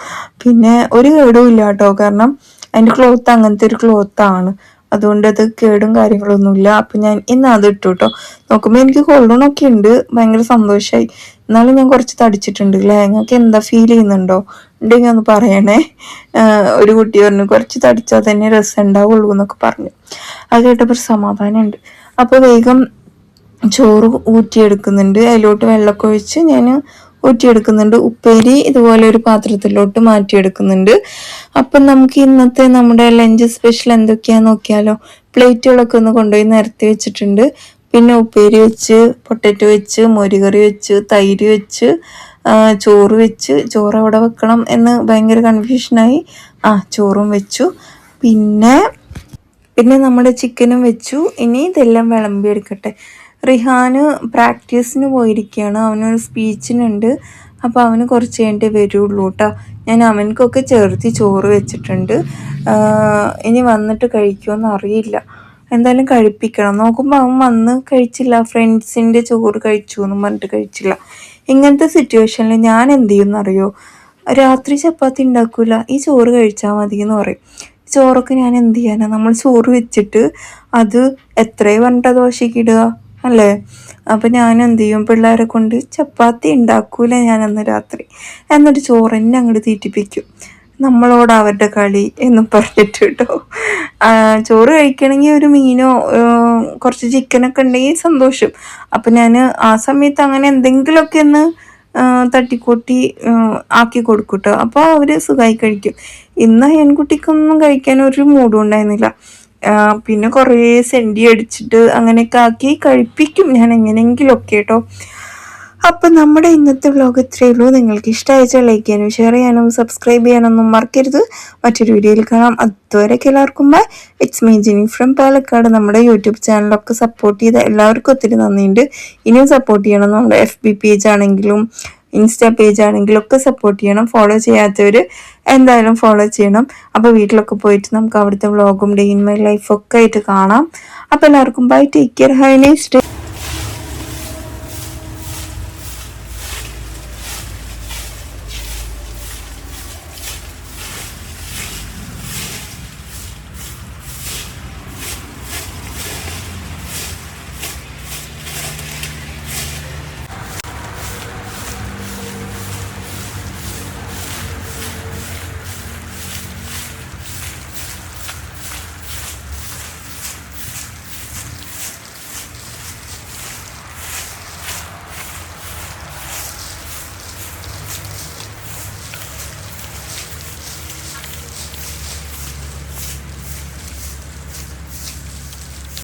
പിന്നെ ഒരു കേടും ഇല്ല കേട്ടോ. കാരണം അതിന്റെ ക്ലോത്ത് അങ്ങനത്തെ ഒരു ക്ലോത്താണ് അതുകൊണ്ട് അത് കേടും കാര്യങ്ങളൊന്നുമില്ല അപ്പൊ ഞാൻ ഇന്ന് അത് ഇട്ടു കേട്ടോ. നോക്കുമ്പോൾ എനിക്ക് കൊള്ളണമൊക്കെ ഉണ്ട്. ഭയങ്കര സന്തോഷമായി എന്നാലും ഞാൻ കുറച്ച് തടിച്ചിട്ടുണ്ട് അല്ലേ നിങ്ങൾക്ക് എന്താ ഫീൽ ചെയ്യുന്നുണ്ടോ? ഉണ്ടെങ്കിൽ ഒന്ന് പറയണേ. ഒരു കുട്ടി പറഞ്ഞു കുറച്ച് തടിച്ചാൽ തന്നെ രസം ഉണ്ടാവുള്ളൂ എന്നൊക്കെ പറഞ്ഞു. അത് കേട്ടപ്പോൾ സമാധാനമുണ്ട്. അപ്പോൾ വേഗം ചോറ് ഊറ്റിയെടുക്കുന്നുണ്ട്. അതിലോട്ട് വെള്ളമൊക്കെ ഒഴിച്ച് ഞാൻ ഊറ്റിയെടുക്കുന്നുണ്ട്. ഉപ്പേരി ഇതുപോലെ ഒരു പാത്രത്തിലോട്ട് മാറ്റിയെടുക്കുന്നുണ്ട്. അപ്പം നമുക്ക് ഇന്നത്തെ നമ്മുടെ ലഞ്ച് സ്പെഷ്യൽ എന്തൊക്കെയാന്ന് നോക്കിയാലോ? പ്ലേറ്റുകളൊക്കെ ഒന്ന് കൊണ്ടുപോയി നിരത്തി വെച്ചിട്ടുണ്ട്. പിന്നെ ഉപ്പേരി വെച്ച് പൊട്ടറ്റോ വെച്ച് മോരുകറി വെച്ച് തൈര് വെച്ച് ചോറ് വെച്ച് ചോറ് അവിടെ വെക്കണം എന്ന് ഭയങ്കര കൺഫ്യൂഷനായി ആ ചോറും വെച്ചു. പിന്നെ പിന്നെ നമ്മുടെ ചിക്കനും വെച്ചു. ഇനി ഇതെല്ലാം വിളമ്പിയെടുക്കട്ടെ. റിഹാന് പ്രാക്ടീസിന് പോയിരിക്കുകയാണ് അവനൊരു സ്പീച്ചിനുണ്ട്. അപ്പോൾ അവന് കുറച്ച് കഴിഞ്ഞിട്ട് വരുള്ളൂ കേട്ടോ ഞാൻ അവനക്കൊക്കെ ചേർത്തി ചോറ് വെച്ചിട്ടുണ്ട്. ഇനി വന്നിട്ട് കഴിക്കുമെന്ന് അറിയില്ല. എന്തായാലും കഴിപ്പിക്കണം. നോക്കുമ്പോൾ അവൻ വന്ന് കഴിച്ചില്ല. ഫ്രണ്ട്സിന്റെ ചോറ് കഴിച്ചു എന്നും പറഞ്ഞിട്ട് കഴിച്ചില്ല. ഇങ്ങനത്തെ സിറ്റുവേഷനിൽ ഞാൻ എന്ത് ചെയ്യുമെന്നറിയോ രാത്രി ചപ്പാത്തി ഉണ്ടാക്കൂല. ഈ ചോറ് കഴിച്ചാൽ മതി എന്ന് പറയും. ചോറൊക്കെ ഞാൻ എന്ത് ചെയ്യാനാണ് നമ്മൾ ചോറ് വെച്ചിട്ട് അത് എത്രയും പറഞ്ഞിട്ട് ദോശയ്ക്ക് ഇടുക? അല്ലേ? അപ്പം ഞാൻ എന്ത് ചെയ്യും പിള്ളേരെ കൊണ്ട് ചപ്പാത്തി ഉണ്ടാക്കൂല ഞാൻ അന്ന് രാത്രി. എന്നിട്ട് ചോറ് തന്നെ അങ്ങോട്ട് തീറ്റിപ്പിക്കും. നമ്മളോട് അവരുടെ കളി എന്ന് പറഞ്ഞിട്ട് കേട്ടോ. ചോറ് കഴിക്കണമെങ്കിൽ ഒരു മീനോ കുറച്ച് ചിക്കനൊക്കെ ഉണ്ടെങ്കിൽ സന്തോഷം. അപ്പം ഞാൻ ആ സമയത്ത് അങ്ങനെ എന്തെങ്കിലുമൊക്കെ ഒന്ന് തട്ടിക്കൂട്ടി ആക്കി കൊടുക്കും കേട്ടോ. അപ്പോൾ അവർ സുഖമായി കഴിക്കും. ഇന്ന് ഹെൻകുട്ടിക്കൊന്നും കഴിക്കാൻ ഒരു മൂഡും ഉണ്ടായിരുന്നില്ല. പിന്നെ കുറേ സെന്റി അടിച്ചിട്ട് അങ്ങനെയൊക്കെ ആക്കി കഴിപ്പിക്കും ഞാൻ എങ്ങനെയെങ്കിലുമൊക്കെ കേട്ടോ. അപ്പം നമ്മുടെ ഇന്നത്തെ വ്ലോഗ് ഇത്രയേ ഉള്ളൂ. നിങ്ങൾക്ക് ഇഷ്ടമായിച്ചാൽ ലൈക്ക് ചെയ്യാനും ഷെയർ ചെയ്യാനും സബ്സ്ക്രൈബ് ചെയ്യാനൊന്നും മറക്കരുത്. മറ്റൊരു വീഡിയോയിൽ കാണാം. അതുവരെയൊക്കെ എല്ലാവർക്കും bye it's me Jini from Palakkad. നമ്മുടെ യൂട്യൂബ് ചാനലൊക്കെ സപ്പോർട്ട് ചെയ്ത എല്ലാവർക്കും ഒത്തിരി നന്ദിയുണ്ട്. ഇനിയും സപ്പോർട്ട് ചെയ്യണം നമ്മുടെ എഫ് ബി പേജ് ആണെങ്കിലും ഇൻസ്റ്റാ പേജ് ആണെങ്കിലും ഒക്കെ സപ്പോർട്ട് ചെയ്യണം. ഫോളോ ചെയ്യാത്തവർ എന്തായാലും ഫോളോ ചെയ്യണം. അപ്പോൾ വീട്ടിലൊക്കെ പോയിട്ട് നമുക്ക് അവിടുത്തെ വ്ളോഗും ഡേ ഇൻ മൈ ലൈഫൊക്കെ ആയിട്ട് കാണാം. അപ്പോൾ എല്ലാവർക്കും bye take care hi nice